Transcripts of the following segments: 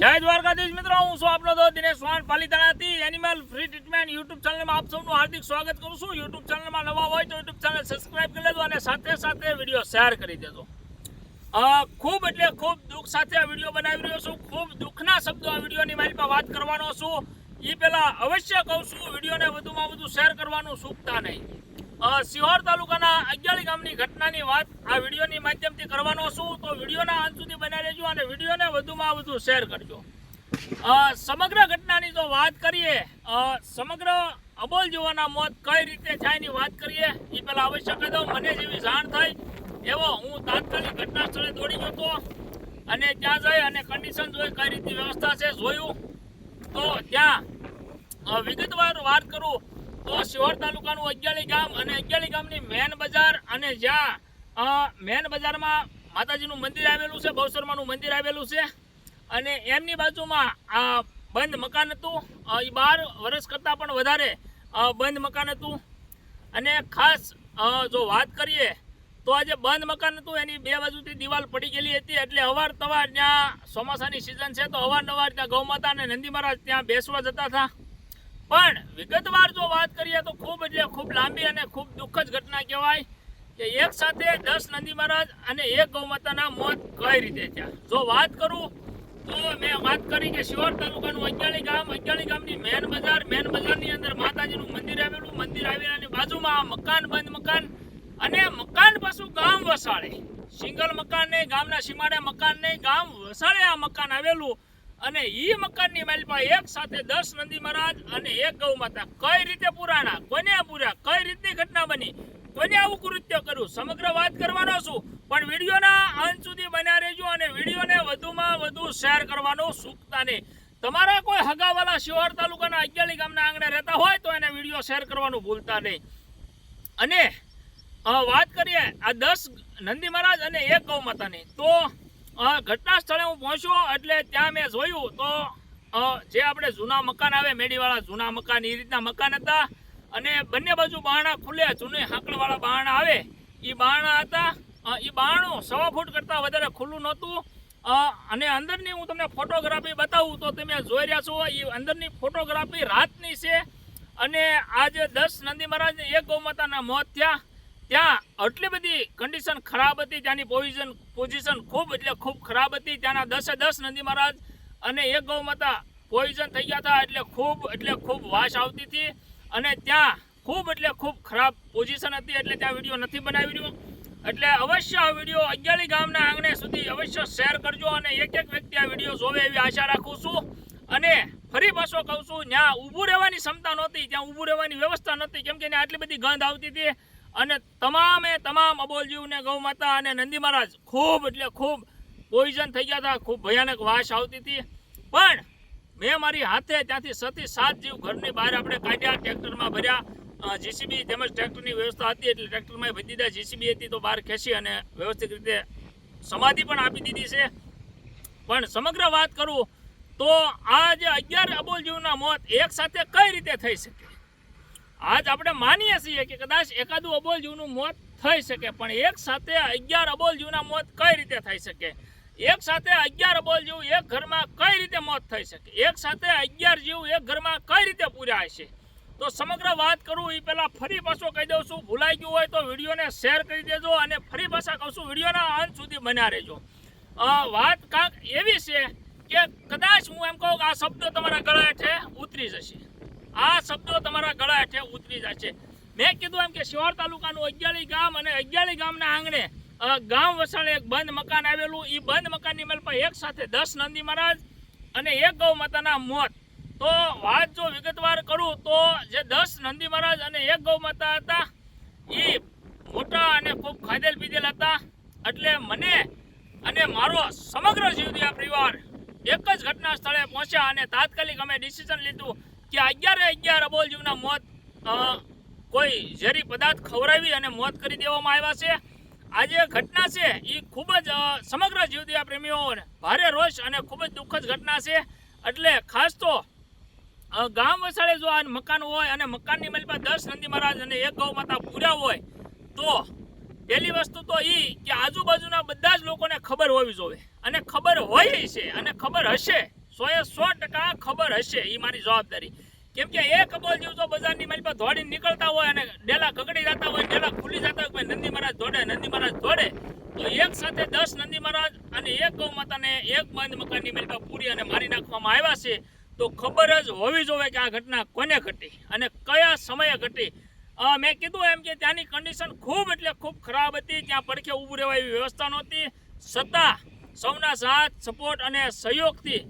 જય દ્વારકાધીશ મિત્રો, હું છું આપનો દોસ્ત દિનેશ વાણ પાલિતાણાથી એનિમલ ફ્રી ટ્રીટમેન્ટ યુટ્યુબ ચેનલમાં આપ સૌનું હાર્દિક સ્વાગત કરું છું. યુટ્યુબ ચેનલમાં નવા હોય તો યુટ્યુબ ચેનલ સબસ્ક્રાઇબ કરી લેજો અને સાથે સાથે વીડિયો શેર કરી દેજો. ખૂબ એટલે ખૂબ દુઃખ સાથે આ વીડિયો બનાવી રહ્યો છું. ખૂબ દુઃખના શબ્દો આ વિડીયોની મારી પાસે વાત કરવાનો છું. એ પહેલાં અવશ્ય કહું છું વિડીયોને વધુમાં વધુ શેર કરવાનું ચૂકતા નહીં. સિહોર તાલુકાના અગિયાળી ગામની ઘટનાની વાત આ વિડીયોની માધ્યમથી કરવાનો છું. તો વિડીયોના અંત સુધી બનાવી રહેજો અને વિડીયોને વધુમાં વધુ શેર કરજો. સમગ્ર ઘટનાની જો વાત કરીએ સમગ્ર અબોલ જીવોના મોત કઈ રીતે થાય એની વાત કરીએ, એ પહેલાં અવશ્ય કહી દઉં. મને જેવી જાણ થઈ, એવો હું તાત્કાલિક ઘટના સ્થળે દોડી ગયો અને ત્યાં જઈ અને કન્ડિશન જોઈ કઈ રીતની વ્યવસ્થા છે જોયું. તો ત્યાં વિગતવાર વાત કરું. તો શિહોર તાલુકાનું અગિયાળી ગામ અને અગિયાળી ગામની મેન બજાર અને જ્યાં મેન બજારમાં માતાજીનું મંદિર આવેલું છે બહુશર્માનું મંદિર આવેલું છે. અને એમની બાજુમાં આ બંધ મકાન હતું. એ બાર વર્ષ કરતાં પણ વધારે બંધ મકાન હતું. અને ખાસ જો વાત કરીએ, તો આજે બંધ મકાન હતું. એની બે બાજુથી દિવાલ પડી ગયેલી હતી. એટલે અવારનવાર ત્યાં ચોમાસાની સિઝન છે, તો અવારનવાર ત્યાં ગૌમાતા અને નંદી મહારાજ ત્યાં બેસવા જતા હતા. પણ વિગતવાર જો વાત કરીએ તો ખૂબ એટલે ખૂબ લાંબી અને ખૂબ દુઃખદ ઘટના કહેવાય કે એક સાથે દસ નંદી મહારાજ અને એક ગૌમાતાના મોત કઈ રીતે થયા? જો વાત કરું તો મેં વાત કરી કે શિહોર તાલુકાનું અજ્ઞાણી ગામ અજ્ઞાણી ગામની મેન બજાર, મેન બજારની અંદર માતાજીનું મંદિર આવેલું. મંદિર આવેલાની બાજુમાં મકાન બંધ મકાન અને મકાન પાછું ગામ વસાડે. સિંગલ મકાન નહીં, ગામના સીમાડે મકાન નહીં, ગામ વસાડે આ મકાન આવેલું. અને ઈ મકાનની માલિકમાં એક સાથે દસ નંદી મહારાજ અને એક ગૌ માતા. કઈ રીતે પુરાણા? કોને પૂર્યા કઈ રીતની ઘટના બની? કોને આવું કૃત્ય કર્યું? સમગ્ર વાત કરવાનો છું, પણ વિડીયોના અંત સુધી બન્યા રહેજો અને વિડીયોને વધુમાં વધુ શેર કરવાનો ચૂકતા નહીં. તમારા કોઈ હગાવાલા શિહોર તાલુકાના અગિયાળી ગામના આંગણે રહેતા હોય તો એને વીડિયો શેર કરવાનું ભૂલતા નહીં. અને વાત કરીએ આ દસ નંદી મહારાજ અને એક ગૌ માતાની. તો ઘટના સ્થળે હું પહોંચ્યો એટલે ત્યાં મેં જોયું તો જે આપણે જૂના મકાન આવે, મેડીવાળા જૂના મકાન, એ રીતના મકાન હતા. અને બંને બાજુ બારણા ખુલે, જૂની હાંકળવાળા બારણા આવે. એ બારણા હતા. એ બારણું સવા ફૂટ કરતાં વધારે ખુલ્લું નહોતું. અને અંદરની હું તમને ફોટોગ્રાફી બતાવું તો તમે જોઈ રહ્યા છો એ અંદરની ફોટોગ્રાફી રાતની છે. અને આજે દસ નંદી મહારાજને એક ગૌમાતાના મોત થયા. ત્યાં આટલી બધી કન્ડિશન ખરાબ હતી, ત્યાંની પોઝિશન પોઝિશન ખૂબ એટલે ખૂબ ખરાબ હતી. ત્યાંના દસે દસ નંદી મહારાજ અને એક ગૌમાતા પોઈઝન થઈ ગયા હતા એટલે ખૂબ એટલે ખૂબ વાસ આવતી હતી. અને ત્યાં ખૂબ એટલે ખૂબ ખરાબ પોઝિશન હતી એટલે ત્યાં વીડિયો નથી બનાવી રહ્યો. એટલે અવશ્ય આ વીડિયો અગિયાળી ગામના આંગણે સુધી અવશ્ય શેર કરજો અને એક એક વ્યક્તિ આ વીડિયો જોવે એવી આશા રાખું છું. અને ફરી પાછો કહું છું ત્યાં ઊભું રહેવાની ક્ષમતા નહોતી, ત્યાં ઊભું રહેવાની વ્યવસ્થા નહોતી, કેમ કે આટલી બધી ગંધ આવતી હતી. અને તમામે તમામ અબોલજીવને ગૌ માતા અને નંદી મહારાજ ખૂબ એટલે ખૂબ પોઈઝન થઈ ગયા હતા. ખૂબ ભયાનક વાસ આવતી હતી. પણ મેં મારી હાથે ત્યાંથી સતી સાત જીવ ઘરની બહાર આપણે કાઢ્યા, ટ્રેક્ટરમાં ભર્યા. જીસીબી તેમજ ટ્રેક્ટરની વ્યવસ્થા હતી એટલે ટ્રેક્ટરમાં ભરી દીધા. જીસીબી હતી તો બહાર ખેંચી અને વ્યવસ્થિત રીતે સમાધિ પણ આપી દીધી છે. પણ સમગ્ર વાત કરું તો આ જે અગિયાર અબોલ જીવના મોત એક સાથે કઈ રીતે થઈ શકે? આજ આપણે માનીએ છીએ કે કદાચ એકાદું અબોલ જીવનું મોત થઈ શકે, પણ એક સાથે અગિયાર અબોલ જીવના મોત કઈ રીતે થઈ શકે? એક સાથે અગિયાર અબોલ જીવ એક ઘરમાં કઈ રીતે મોત થઈ શકે? એક સાથે અગિયાર જીવ એક ઘરમાં કઈ રીતે પૂર્યા હશે? તો સમગ્ર વાત કરું એ પહેલાં ફરી પાછો કહી દઉં છું. ભૂલાઈ ગયું હોય તો વિડીયોને શેર કરી દેજો અને ફરી પાછા કહું છું, વિડીયોના અંત સુધી બન્યા રહેજો. વાત કાંક એવી છે કે કદાચ હું એમ કહું કે આ શબ્દો તમારા ગળા છે, ઉતરી જશે. આ શબ્દો તમારા ગળા હેઠે ઉતરી જશે. મેં કીધું એમ કે શિહોર તાલુકાનું અગિયાળી ગામ અને અગિયાળી ગામના આંગણે ગામ વસાણે એક બંધ મકાન આવેલું. એ બંધ મકાનની મેલપા એક સાથે દસ નંદી મહારાજ અને એક ગૌ માતાના મોત. તો વાત જો વિગતવાર કરું, તો જે દસ નંદી મહારાજ અને એક ગૌ માતા હતા એ મોટા અને ખૂબ ખાધેલ પીધેલ હતા. એટલે મને અને મારો સમગ્ર જીવદિયા પરિવાર એક જ ઘટના સ્થળે પહોંચ્યા અને તાત્કાલિક અમે ડિસિઝન લીધું. કે અગિયારે અગિયાર અબોલ જીવના મોત કોઈ ઝેરી પદાર્થ ખવડાવી અને મોત કરી દેવામાં આવ્યા છે. આજે ઘટના છે એ ખૂબ જ સમગ્ર જીવદયા પ્રેમીઓને ભારે રોષ અને ખૂબ જ દુઃખદ ઘટના છે. એટલે ખાસ તો ગામ વસાડે જો આ મકાન હોય અને મકાનની મલપા દસ નંદી મહારાજ અને એક ગૌ માતા પૂર્યા હોય, તો પહેલી વસ્તુ તો એ કે આજુબાજુના બધા જ લોકોને ખબર હોવી જોઈએ. અને ખબર હોય છે, અને ખબર હશે. સોએ સો ટકા ખબર હશે એ મારી જવાબદારી. કેમ કે એક અબોલ જીવ જો બજારની મારી પાસે દોડી નીકળતા હોય અને ડેલા કગડી જતા હોય, ડેલા ખુલી જતા હોય નંદી મહારાજ દોડે, નંદી મહારાજ દોડે, તો એક સાથે દસ નંદી મહારાજ અને એક ગૌ માતાને એક બંધ મકાનની મારી પાસે પૂરી અને મારી નાખવામાં આવ્યા છે, તો ખબર જ હોવી જોઈએ કે આ ઘટના કોને ઘટી અને કયા સમયે ઘટી. મેં કીધું એમ કે ત્યાંની કન્ડિશન ખૂબ એટલે ખૂબ ખરાબ હતી, ત્યાં પડખે ઊભું રહેવા એવી વ્યવસ્થા નહોતી. છતાં સૌના સાથ સપોર્ટ અને સહયોગથી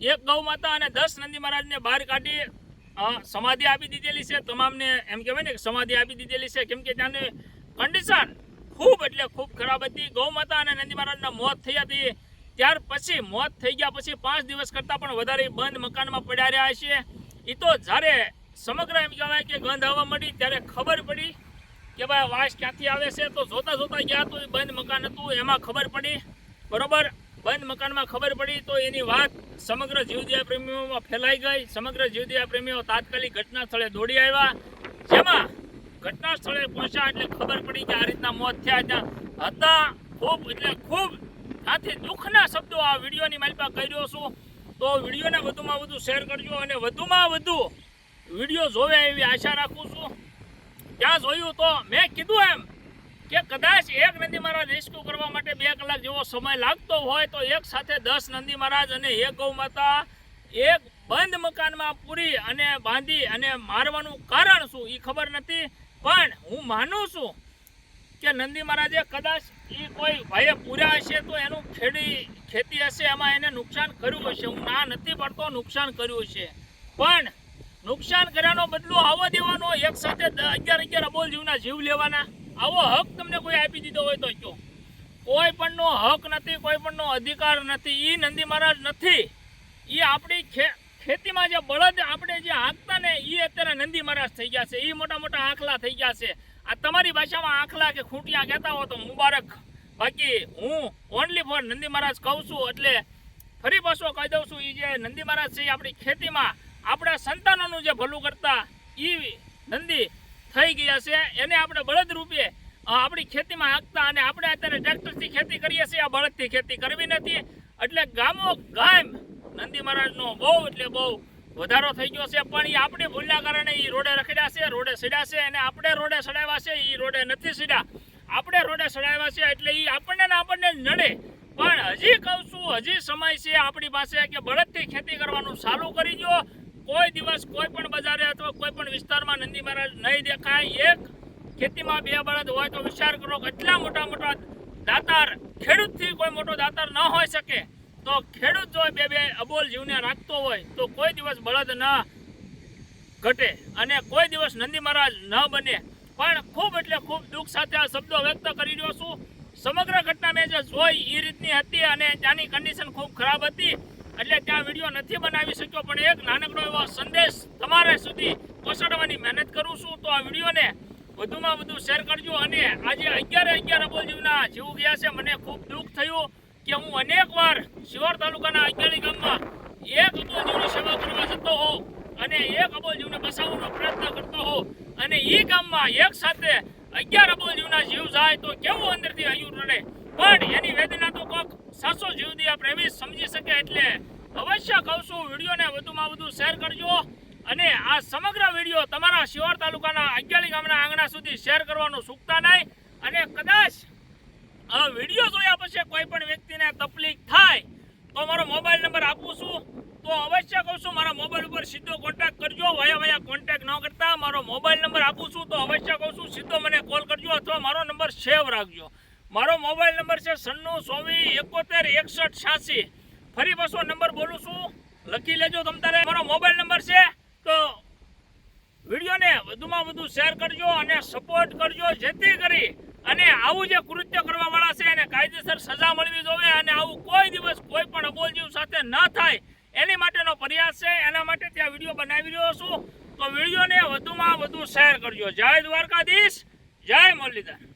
એક ગૌ માતા અને દસ નંદી મહારાજને બહાર કાઢી સમાધિ આપી દીધેલી છે. તમામને એમ કહેવાય ને સમાધિ આપી દીધેલી છે. કેમ કે ત્યાંની કન્ડિશન ખૂબ એટલે ખૂબ ખરાબ હતી. ગૌ માતા અને નંદી મહારાજના મોત થઈ હતી. ત્યાર પછી મોત થઈ ગયા પછી પાંચ દિવસ કરતાં પણ વધારે બંધ મકાનમાં પડ્યા રહ્યા છે. એ તો જ્યારે સમગ્ર એમ કહેવાય કે ગંધ આવવા મળી ત્યારે ખબર પડી કે ભાઈ વાસ ક્યાંથી આવે છે. તો જોતા જોતા ગયા તો એ બંધ મકાન હતું, એમાં ખબર પડી. બરોબર? બંધ મકાનમાં ખબર પડી તો એની વાત સમગ્ર જીવદિયા પ્રેમીઓમાં ફેલાઈ ગઈ. સમગ્ર જીવદિયા પ્રેમીઓ તાત્કાલિક ઘટના સ્થળે દોડી આવ્યા. જેમાં ઘટના સ્થળે પહોંચ્યા એટલે ખબર પડી કે આ રીતના મોત થયા ત્યાં હતા ખૂબ એટલે ખૂબ ત્યાંથી દુઃખના શબ્દો આ વિડીયોની માલિકા કર્યો છું. તો વિડીયોને વધુમાં વધુ શેર કરજો અને વધુમાં વધુ વીડિયો જોવે એવી આશા રાખું છું. ત્યાં જોયું તો મેં કીધું એમ કે કદાચ એક નંદી મહારાજ રેસ્ક્યુ કરવા માટે બે કલાક જેવો સમય લાગતો હોય તો એક સાથે દસ નંદી મહારાજ અને એક ગૌ માતા એક બંધ મકાનમાં પૂરી અને બાંધી અને મારવાનું કારણ શું એ ખબર નથી. પણ હું માનું છું કે નંદી મહારાજે કદાચ એ કોઈ ભાઈએ પૂર્યા હશે તો એનું ખેડી, ખેતી હશે એમાં એને નુકસાન કર્યું હશે. હું ના નથી પડતો નુકસાન કર્યું છે પણ નુકસાન કર્યાનો બદલો આવો દેવાનો, એક સાથે અગિયાર અગિયાર અબોલ જીવના જીવ લેવાના. આવો હક તમને કોઈ આપી દીધો હોય તો કયો. કોઈ પણનો હક નથી, કોઈ પણનો અધિકાર નથી એ નંદી મહારાજ નથી. એ આપણી ખેતીમાં જે બળદ આપણે જે હાંકતા ને એ અત્યારે નંદી મહારાજ થઈ ગયા છે. એ મોટા મોટા આંખલા થઈ ગયા છે. આ તમારી ભાષામાં આંખલા કે ખૂંટિયા કહેતા હો તો મુબારક. બાકી હું ઓનલી ફોર નંદી મહારાજ કહું છું, એટલે ફરી પાછો કહી દઉં છું એ જે નંદી મહારાજ છે આપણી ખેતીમાં આપણા સંતાનોનું જે ભલું કરતા એ નંદી થઈ ગયા છે. એને આપણે બળદ રૂપે આપણી ખેતીમાં હાંકતા અને આપણે અત્યારે ટ્રેક્ટરથી ખેતી કરીએ છીએ. આ બળદથી ખેતી કરવી નથી. એટલે ગામો ગામ, નંદી મહારાજનો બહુ એટલે બહુ વધારો થઈ ગયો છે. પણ એ આપણે ભૂલના કારણે એ રોડે રખડ્યા છે, રોડે સડ્યા છે અને આપણે રોડે સડાવ્યા છે. એ રોડે નથી સડ્યા. આપણે રોડે સડાવ્યા છે એટલે એ આપણને આપણને નડે. પણ હજી કહું છું, હજી સમય છે આપણી પાસે કે બળદથી ખેતી કરવાનું ચાલુ કરી દો કોઈ દિવસ કોઈ પણ બજારે અથવા કોઈ પણ વિસ્તારમાં નંદી મહારાજ નહીં દેખાય. એક ખેતીમાં બે બળદ હોય તો વિચાર કરો એટલા મોટા મોટા દાતાર, ખેડૂતથી કોઈ મોટો દાતાર ન હોઈ શકે. તો ખેડૂત જો બે બે અબોલ જીવને રાખતો હોય તો કોઈ દિવસ બળદ ન ઘટે અને કોઈ દિવસ નંદી મહારાજ ન બને. પણ ખૂબ એટલે ખૂબ દુઃખ સાથે આ શબ્દો વ્યક્ત કરી રહ્યો છું. સમગ્ર ઘટના મેં જે જોઈ એ રીતની હતી અને ત્યાંની કન્ડિશન ખૂબ ખરાબ હતી. એટલે ત્યાં વીડિયો નથી બનાવી શક્યો, પણ એક નાનકડો એવો સંદેશ તમારા સુધી પહોંચાડવાની મહેનત કરું છું. તો આ વિડીયોને વધુમાં વધુ શેર કરજો અને આજે અગિયારે અગિયાર અબોલ જીવના જીવ ગયા છે. મને ખૂબ દુઃખ થયું કે હું અનેક વાર શિવર તાલુકાના અગિયારી ગામમાં એક અબોલજીવની સેવા કરવા જતો હોઉં અને એક અબોલ જીવને બસાવવાનો પ્રયત્ન કરતો હોઉં અને એ ગામમાં એક સાથે અગિયાર અબોલ જીવના જીવ જાય તો કેવું અંદરથી અયુર રડે પણ એની વેદના તો કોક સાસો જીવદિયા પ્રેમી સમજી શકે એટલે અવશ્ય કહું છું, વિડીયોને વધુમાં વધુ શેર કરજો અને આ સમગ્ર વીડિયો તમારા શિહોર તાલુકાના અગિયારી ગામના આંગણા સુધી શેર કરવાનું ચૂકતા નહીં અને કદાચ આ વીડિયો જોયા પછી કોઈ પણ વ્યક્તિને તકલીફ થાય તો મારો મોબાઈલ નંબર આપું છું. તો અવશ્ય કહું છું, મારા મોબાઈલ ઉપર સીધો કોન્ટેક્ટ કરજો, વયા વયા કોન્ટેક્ટ ન કરતા. મારો મોબાઈલ નંબર આપું છું, તો અવશ્ય કહું છું, સીધો મને કોલ કરજો અથવા મારો નંબર સેવ રાખજો. મારો મોબાઈલ નંબર છે સન્નું ચોવીસ એકોતેર એકસઠ છ્યાસી. ફરી પાછો નંબર બોલું છું. લખી લેજો તમ તારે. મારો મોબાઈલ નંબર છે તો વિડીયોને વધુમાં વધુ શેર કરજો અને સપોર્ટ કરજો જેથી કરી અને આવું જે કૃત્ય કરવાવાળા છે એને કાયદેસર સજા મળવી જોઈએ અને આવું કોઈ દિવસ કોઈ પણ અબોલજીવ સાથે ન થાય. એની માટેનો પ્રયાસ છે. એના માટે ત્યાં વીડિયો બનાવી રહ્યો છું. તો વિડીયોને વધુમાં વધુ શેર કરજો. જય દ્વારકાધીશ. જય મુરલીધર.